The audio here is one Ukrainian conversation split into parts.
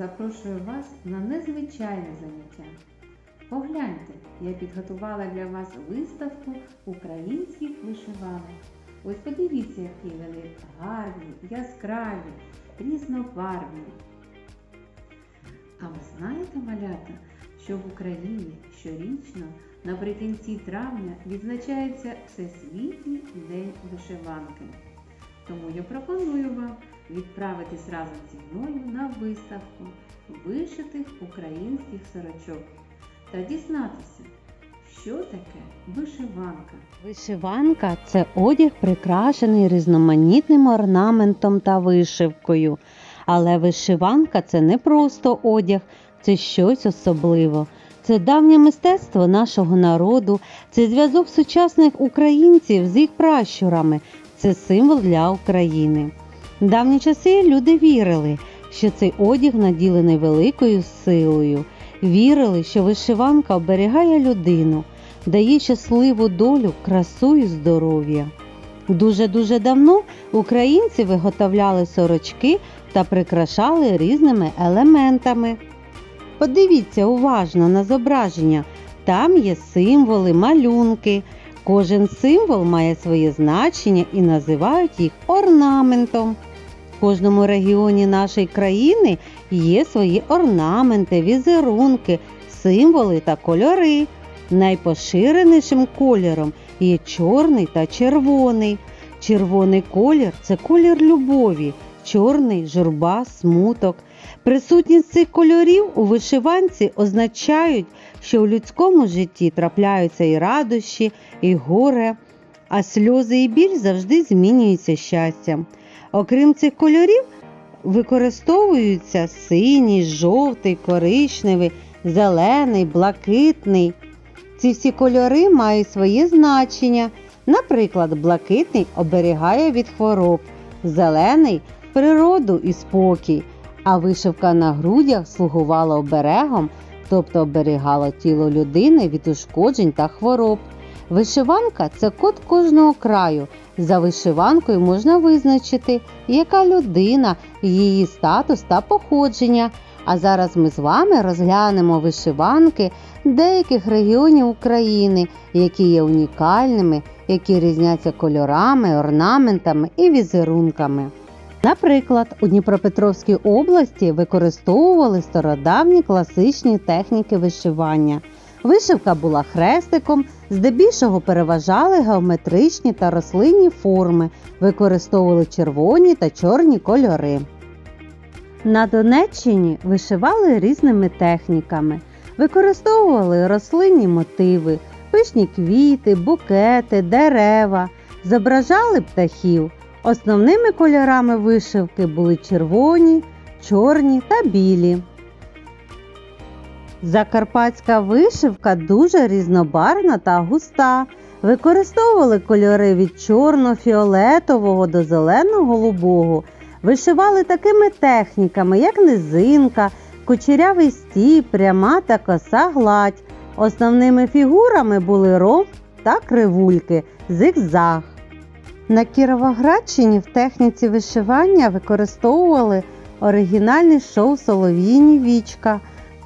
запрошую вас на незвичайне заняття. Погляньте, я підготувала для вас виставку українських вишиванок. Ось подивіться, які вони гарні, яскраві, різнобарвні. А ви знаєте, малята, що в Україні щорічно наприкінці травня відзначається Всесвітній день вишиванки. Тому я пропоную вам відправитись разом зі мною на виставку вишитих українських сорочок та дізнатися, що таке вишиванка. Вишиванка це одяг, прикрашений різноманітним орнаментом та вишивкою. Але вишиванка це не просто одяг, це щось особливе. Це давнє мистецтво нашого народу, це зв'язок сучасних українців з їх пращурами, це символ для України. В давні часи люди вірили, що цей одяг наділений великою силою. Вірили, що вишиванка оберігає людину, дає щасливу долю, красу і здоров'я. Дуже-дуже давно українці виготовляли сорочки та прикрашали різними елементами. Подивіться уважно на зображення. Там є символи, малюнки. Кожен символ має своє значення і називають їх орнаментом. Кожному регіоні нашої країни є свої орнаменти, візерунки, символи та кольори. Найпоширенішим кольором є чорний та червоний. Червоний колір це колір любові, чорний журба, смуток. Присутність цих кольорів у вишиванці означають, що в людському житті трапляються і радощі, і горе, а сльози і біль завжди змінюються щастям. Окрім цих кольорів, використовуються синій, жовтий, коричневий, зелений, блакитний. Ці всі кольори мають своє значення. Наприклад, блакитний оберігає від хвороб, зелений природу і спокій, а вишивка на грудях слугувала оберегом, тобто оберігала тіло людини від ушкоджень та хвороб. Вишиванка це код кожного краю. За вишиванкою можна визначити, яка людина, її статус та походження. А зараз ми з вами розглянемо вишиванки деяких регіонів України, які є унікальними, які різняться кольорами, орнаментами і візерунками. Наприклад, у Дніпропетровській області використовували стародавні класичні техніки вишивання. Вишивка була хрестиком, здебільшого переважали геометричні та рослинні форми, використовували червоні та чорні кольори. На Донеччині вишивали різними техніками, використовували рослинні мотиви, пишні квіти, букети, дерева, зображали птахів. Основними кольорами вишивки були червоні, чорні та білі. Закарпатська вишивка дуже різнобарвна та густа. Використовували кольори від чорно-фіолетового до зелено-голубого. Вишивали такими техніками, як низинка, кучерявий стіп, пряма та коса гладь. Основними фігурами були ров та кривульки, зигзаг. На Кіровоградщині в техніці вишивання використовували оригінальний шов солов'їні вічка,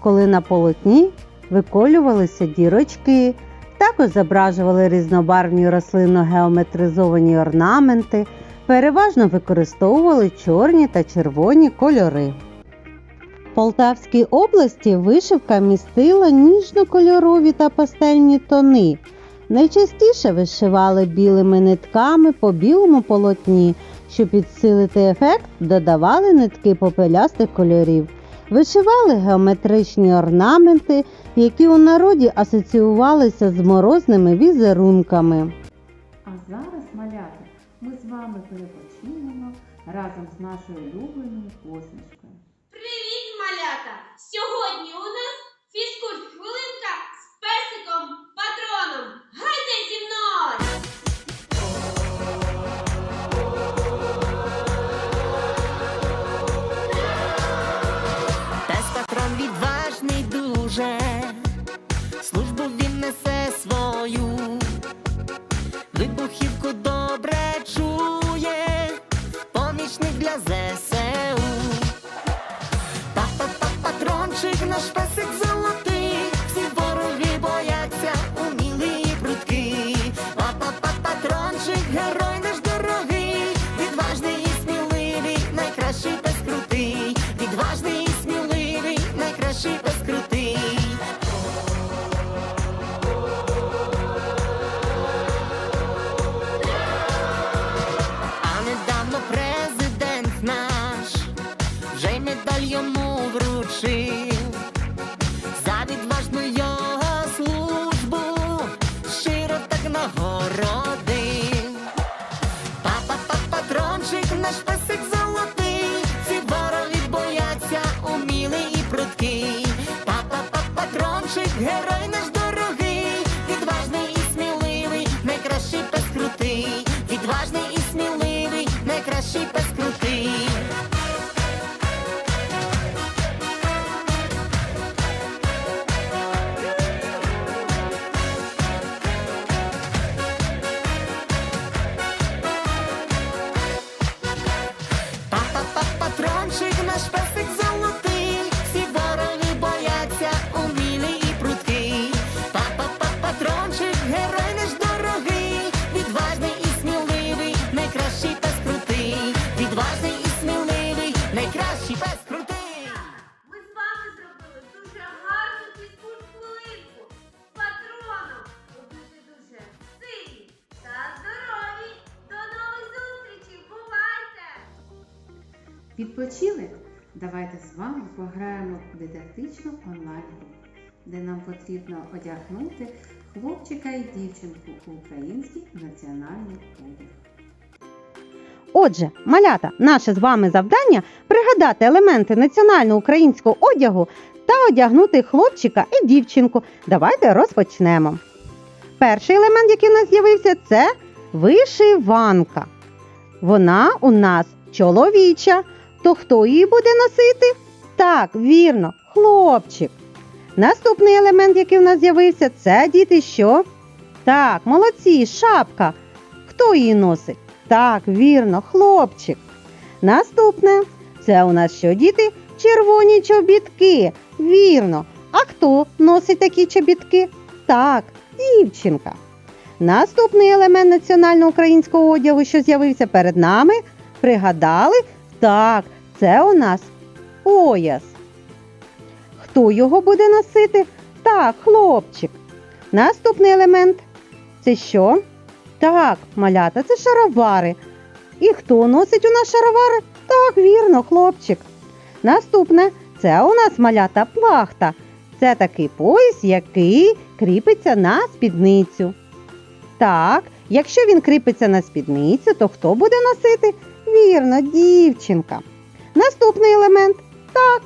коли на полотні виколювалися дірочки. Також зображували різнобарвні рослинно-геометризовані орнаменти, переважно використовували чорні та червоні кольори. В Полтавській області вишивка містила ніжно-кольорові та пастельні тони. Найчастіше вишивали білими нитками по білому полотні, щоб підсилити ефект, додавали нитки попелястих кольорів. Вишивали геометричні орнаменти, які у народі асоціювалися з морозними візерунками. А зараз, малята, ми з вами перепочинемо разом з нашою улюбленою посмішкою. Привіт, малята! Сьогодні у нас фізкульт хвилинка з песиком патроном. Гайте зі мною! грішив, за відважну його службу щиро так нагородив, папа, папа, патрончик, наш песик золотий, ці вороги бояться, умілий і прудки. Папа, папа, патрончик, герой наш дорогий, відважний і сміливий, найкращий пес крутий, відважний і сміливий, найкращий пес. Відпочили? Давайте з вами пограємо в дидактичну онлайн-гру, де нам потрібно одягнути хлопчика і дівчинку у український національний одяг. Отже, малята, наше з вами завдання пригадати елементи національного українського одягу та одягнути хлопчика і дівчинку. Давайте розпочнемо. Перший елемент, який у нас з'явився, це вишиванка. Вона у нас чоловіча. То хто її буде носити? Так, вірно, хлопчик. Наступний елемент, який у нас з'явився, це діти що? Так, молодці, шапка. Хто її носить? Так, вірно, хлопчик. Наступне це у нас що, діти? Червоні чобітки. Вірно. А хто носить такі чобітки? Так, дівчинка. Наступний елемент національного українського одягу, що з'явився перед нами, пригадали? Так, це у нас пояс. Хто його буде носити? Так, хлопчик. Наступний елемент це що? Так, малята, це шаровари. І хто носить у нас шаровари? Так, вірно, хлопчик. Наступне це у нас малята плахта. Це такий пояс, який кріпиться на спідницю. Так, якщо він кріпиться на спідницю, то хто буде носити? Вірно, дівчинка. Наступний елемент. Так,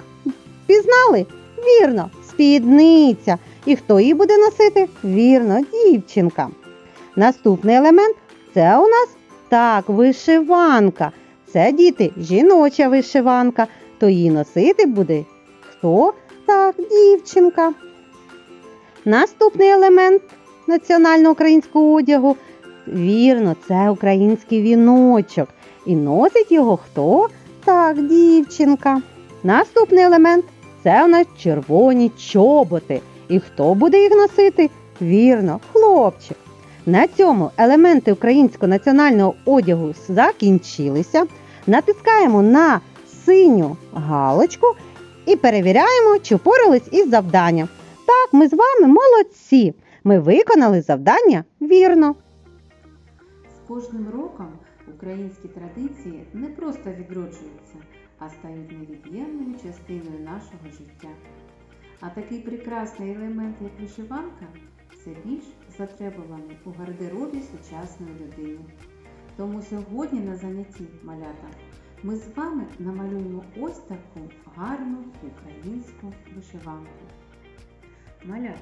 пізнали? Вірно, спідниця. І хто її буде носити? Вірно, дівчинка. Наступний елемент це у нас так, вишиванка. Це діти, жіноча вишиванка. То її носити буде хто? Так, дівчинка. Наступний елемент національного українського одягу. Вірно, це український віночок. І носить його хто? Так, дівчинка. Наступний елемент це у нас червоні чоботи. І хто буде їх носити? Вірно, хлопчик. На цьому елементи українського національного одягу закінчилися. Натискаємо на синю галочку і перевіряємо, чи впорались із завданням. Так, ми з вами молодці. Ми виконали завдання вірно. З кожним роком українські традиції не просто відроджуються, а стають невід'ємною частиною нашого життя. А такий прекрасний елемент, як вишиванка, все більш затребуваний у гардеробі сучасної людини. Тому сьогодні на занятті малята ми з вами намалюємо ось таку гарну українську вишиванку. Малят,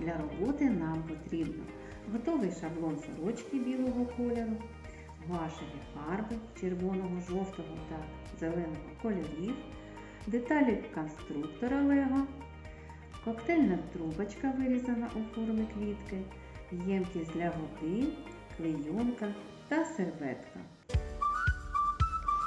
для роботи нам потрібно готовий шаблон сорочки білого кольору, гуашеві фарби червоного, жовтого та зеленого кольорів, деталі конструктора Лего, коктейльна трубочка вирізана у формі квітки, ємкість для води, клейонка та серветка.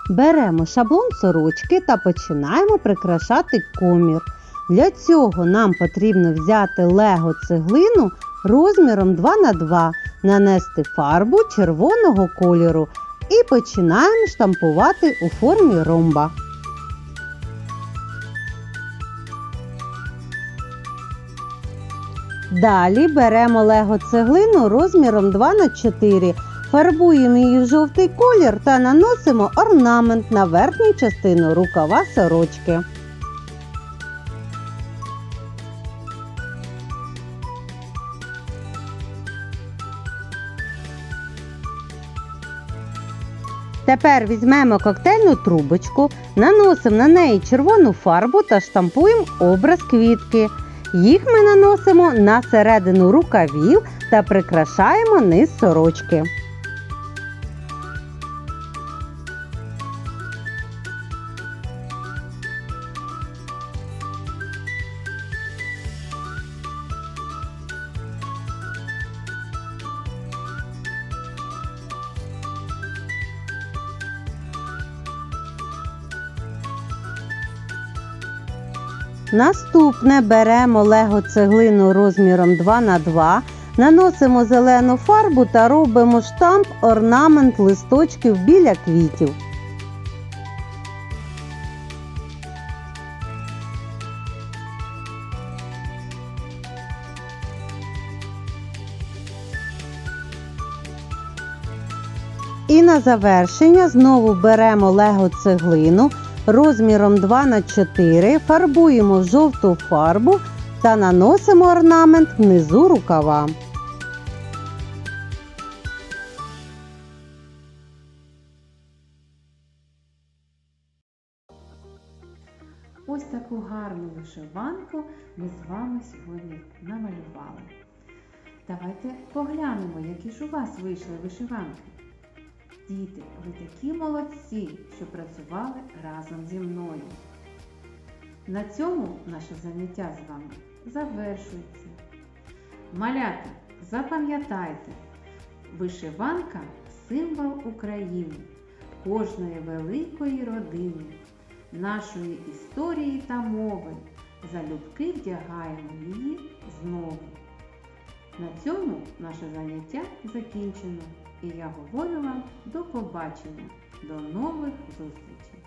Беремо шаблон сорочки та починаємо прикрашати комір. Для цього нам потрібно взяти лего цеглину розміром 2х2, нанести фарбу червоного кольору і починаємо штампувати у формі ромба. Далі беремо лего цеглину розміром 2х4, фарбуємо її в жовтий колір та наносимо орнамент на верхню частину рукава сорочки. Тепер візьмемо коктейльну трубочку, наносимо на неї червону фарбу та штампуємо образ квітки. Їх ми наносимо на середину рукавів та прикрашаємо низ сорочки. Наступне беремо лего цеглину розміром 2х2, наносимо зелену фарбу та робимо штамп орнамент листочків біля квітів. І на завершення знову беремо лего цеглину розміром 2х4, фарбуємо жовту фарбу та наносимо орнамент внизу рукава. Ось таку гарну вишиванку ми з вами сьогодні намалювали. Давайте поглянемо, які ж у вас вийшли вишиванки. Діти, ви такі молодці, що працювали разом зі мною. На цьому наше заняття з вами завершується. Малята, запам'ятайте, вишиванка символ України, кожної великої родини, нашої історії та мови. Залюбки вдягаємо її знову. На цьому наше заняття закінчено. І я говорю вам до побачення, до нових зустрічей!